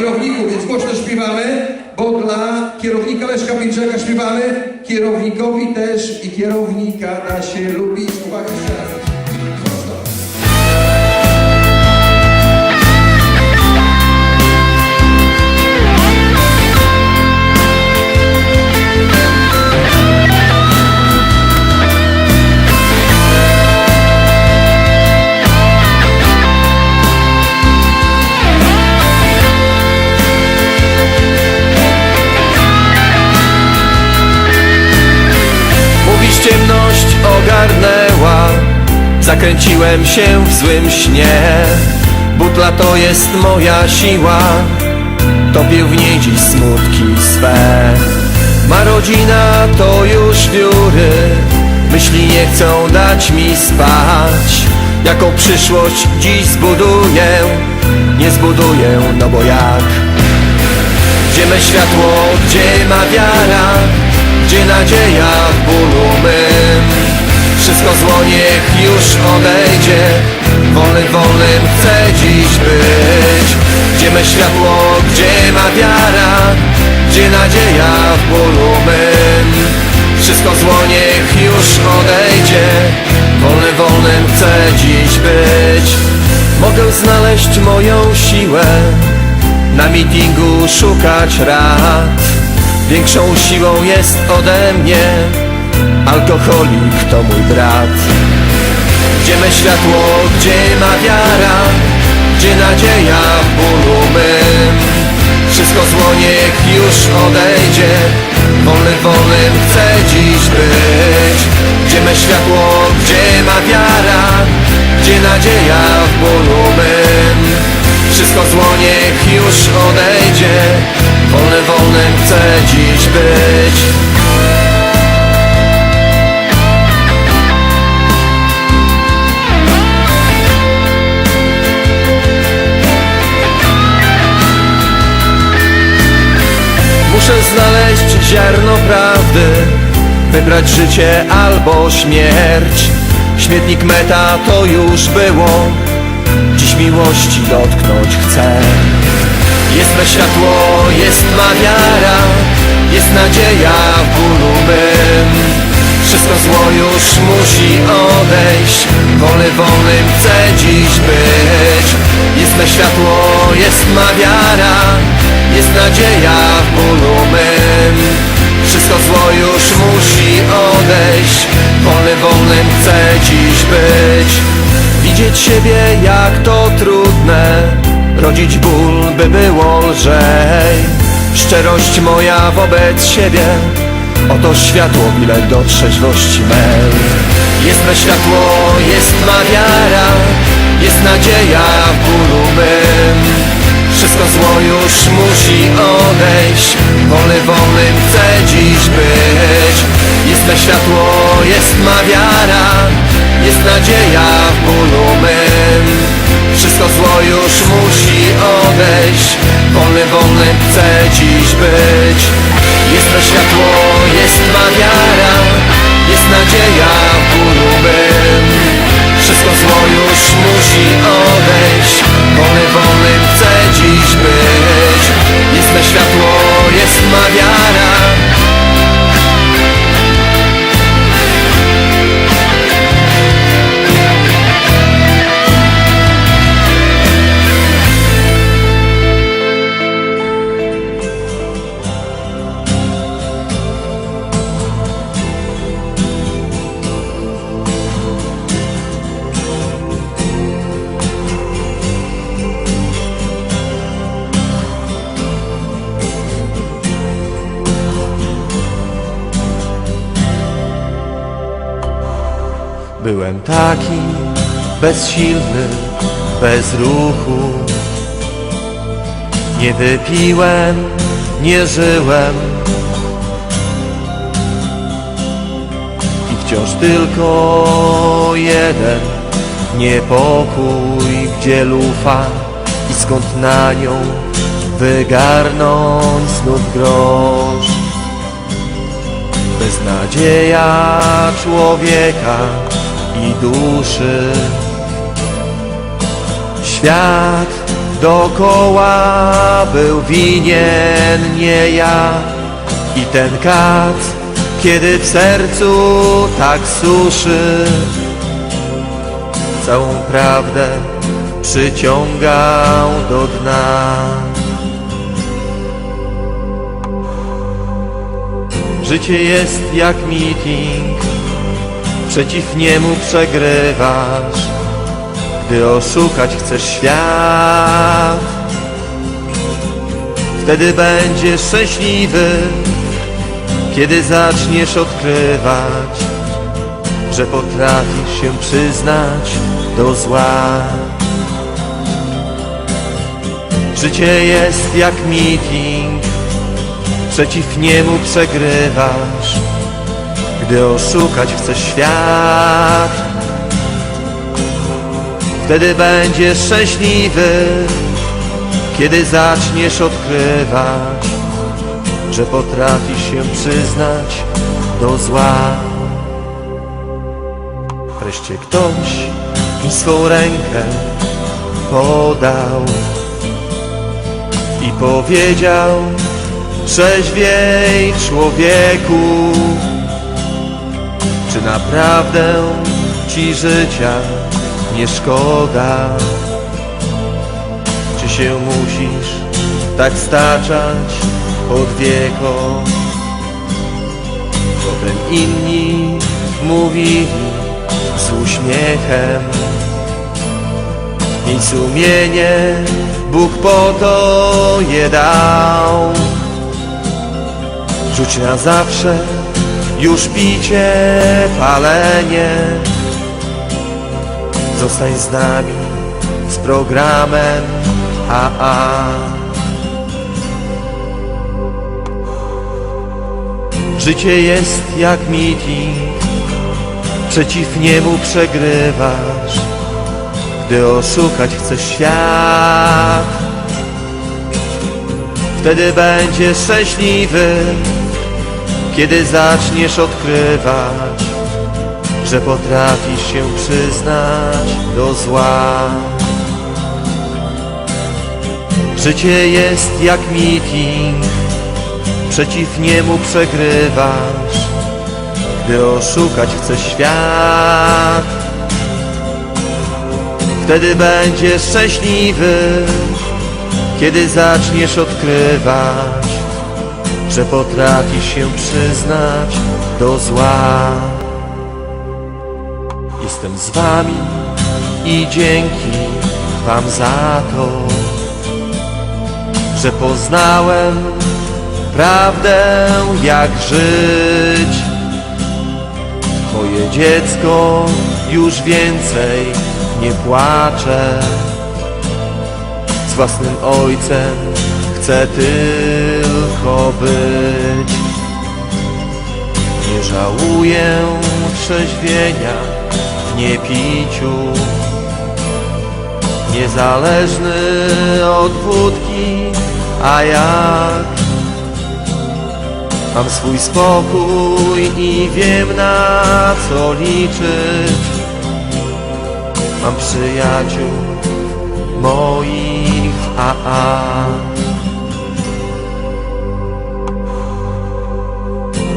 kierowniku, więc głośno śpiewamy, bo dla kierownika Leszka Pińczaka śpiewamy, kierownikowi też i kierownika da się lubić. Uwaga Zakręciłem się w złym śnie. Butla to jest moja siła. Topię w niej dziś smutki swe. Ma rodzina to już wióry. Myśli nie chcą dać mi spać. Jaką przyszłość dziś zbuduję. Nie zbuduję, no bo jak? Gdzie me światło, gdzie ma wiara? Gdzie nadzieja Wszystko zło niech już odejdzie. Wolny, wolnym chcę dziś być. Gdzie me światło, gdzie ma wiara? Gdzie nadzieja w bólu mym? Wszystko zło niech już odejdzie. Wolny, wolnym chcę dziś być. Mogę znaleźć moją siłę. Na mitingu szukać rad. Większą siłą jest ode mnie Alkoholik to mój brat. Gdzie me światło, gdzie ma wiara Gdzie nadzieja w bólu mym Wszystko zło niech już odejdzie. Wolny, wolnym chcę dziś być. Gdzie me światło, gdzie ma wiara Gdzie nadzieja w bólu mym wszystko zło niech już odejdzie. Wolny, wolnym chcę dziś być Wybrać życie albo śmierć. Śmietnik meta to już było. Dziś miłości dotknąć chcę. Jest me światło, jest ma wiara Jest nadzieja w bólu Wszystko zło już musi odejść. Wolny, wolnym chcę dziś być. Jest me światło, jest ma wiara Jest nadzieja w bólu mym Wszystko zło już musi odejść. Wolny, wolnym chcę dziś być. Widzieć siebie jak to trudne. Rodzić ból by było lżej. Szczerość moja wobec siebie. Oto światło bilet do trzeźwości mej. Jest me światło, jest ma wiara. Jest nadzieja w bólu mym wszystko zło już musi odejść. Wolny, wolnym chcę dziś być. Jest me światło, jest ma wiara. Jest nadzieja w bólu mym. Wszystko zło już musi odejść. Wolny, wolnym chcę dziś być taki, bezsilny, bez ruchu. Nie wypiłem, nie żyłem i wciąż tylko jeden niepokój, gdzie lufa i skąd na nią wygarnąć znów grosz. Beznadzieja człowieka i duszy. Świat dookoła był winien, nie ja i ten kat, kiedy w sercu tak suszy, całą prawdę przyciągał do dna. Życie jest jak meeting, przeciw niemu przegrywasz, gdy oszukać chcesz świat. Wtedy będziesz szczęśliwy, kiedy zaczniesz odkrywać, że potrafisz się przyznać do zła. Życie jest jak meeting, przeciw niemu przegrywasz, gdy oszukać chcesz świat. Wtedy będziesz szczęśliwy, kiedy zaczniesz odkrywać, że potrafisz się przyznać do zła. Wreszcie ktoś mi swą rękę podał i powiedział, trzeźwiej człowieku, czy naprawdę ci życia nie szkoda? Czy się musisz tak staczać od wieko? Potem inni mówili z uśmiechem i sumienie Bóg po to je dał Rzuć na zawsze już picie, palenie. Zostań z nami, z programem AA Życie jest jak meeting Przeciw niemu przegrywasz. Gdy oszukać chcesz świat Wtedy będziesz szczęśliwy Kiedy zaczniesz odkrywać Że potrafisz się przyznać do zła. Życie jest jak meeting Przeciw niemu przegrywasz. Gdy oszukać chcesz świat Wtedy będziesz szczęśliwy. Kiedy zaczniesz odkrywać Że potrafisz się przyznać do zła. Jestem z wami i dzięki wam za to Że poznałem prawdę jak żyć. Moje dziecko już więcej nie płacze. Z własnym ojcem chcę tylko być. Nie żałuję trzeźwienia w niepiciu. Niezależny od wódki, a jak Mam swój spokój i wiem na co liczyć. Mam przyjaciół moich AA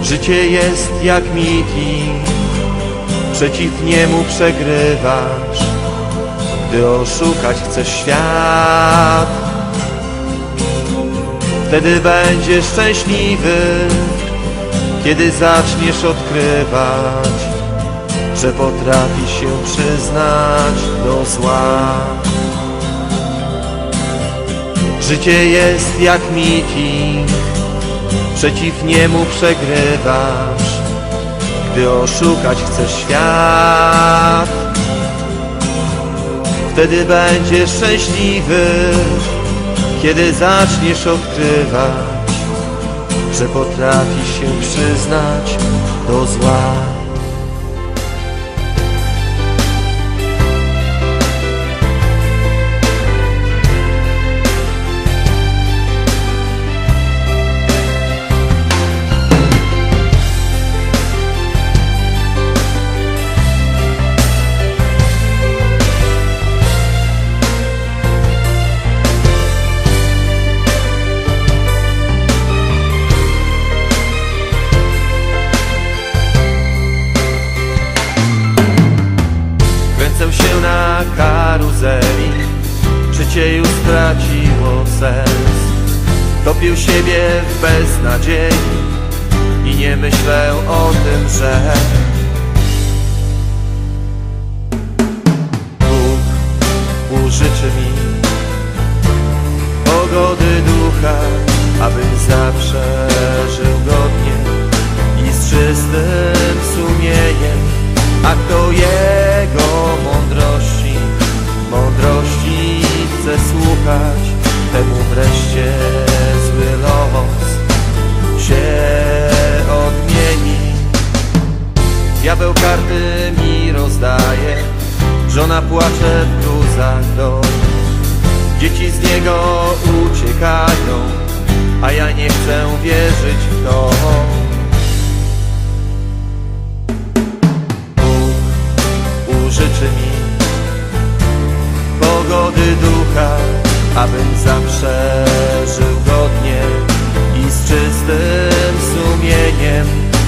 Życie jest jak meeting Przeciw niemu przegrywasz. Gdy oszukać chcesz świat Wtedy będziesz szczęśliwy. Kiedy zaczniesz odkrywać Że potrafisz się przyznać do zła. Życie jest jak meeting Przeciw niemu przegrywasz Gdy oszukać chcesz świat wtedy będziesz szczęśliwy, kiedy zaczniesz odkrywać, że potrafisz się przyznać do zła. Topił siebie w beznadziei I nie myślę o tym, że Bóg użyczy mi Pogody ducha Abym zawsze żył godnie I z czystym sumieniem a kto jego mądrości, mądrości chce słuchać, temu wreszcie Diabeł karty mi rozdaje, żona płacze w gruzach dom. Dzieci z niego uciekają, a ja nie chcę wierzyć w to. użyczy mi pogody ducha, abym zawsze żył godnie i z czystym sumieniem,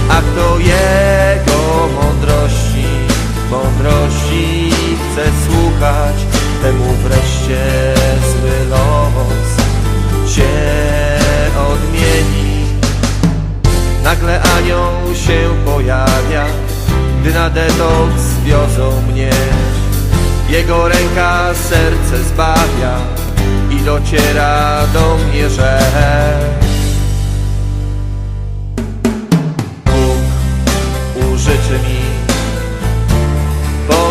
a kto jego mądrości, mądrości chce słuchać, temu wreszcie zły los się odmieni. Nagle anioł się pojawia, gdy na detoks wiozą mnie. Jego ręka serce zbawia i dociera do mnie, że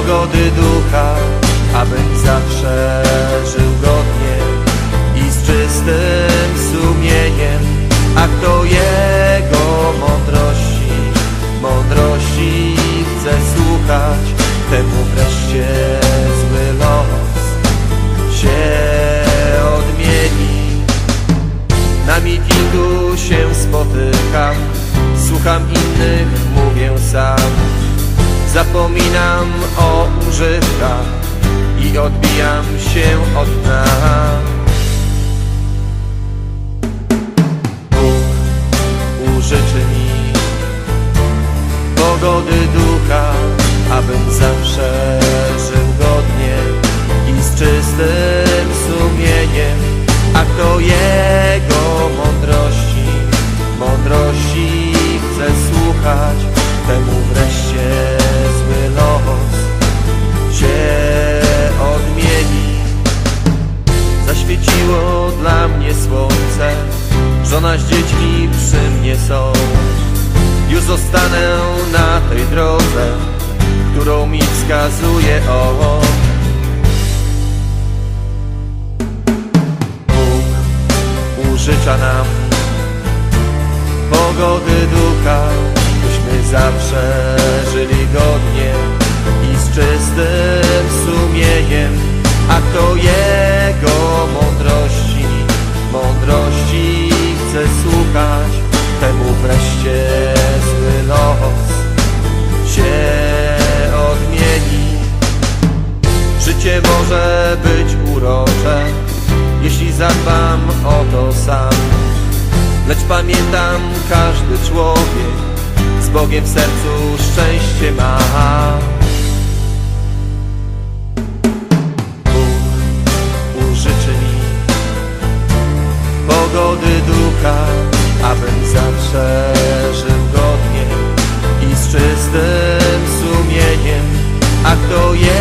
pogody ducha, abym zawsze żył godnie i z czystym sumieniem, a kto jego mądrości, mądrości chce słuchać, temu wreszcie zły los się odmieni. Na meetingu się spotykam, Zapominam o używkach i odbijam się od dna. Dla mnie słońce, żona z dziećmi przy mnie są. Już zostanę na tej drodze, którą mi wskazuje on. Bóg użycza nam pogody ducha, byśmy zawsze żyli godnie i z czystym sumieniem, a kto jego mądrości, wszystkie w sercu szczęście ma. Bóg użyczy mi pogody ducha Abym zawsze żył godnie i z czystym sumieniem. A kto jest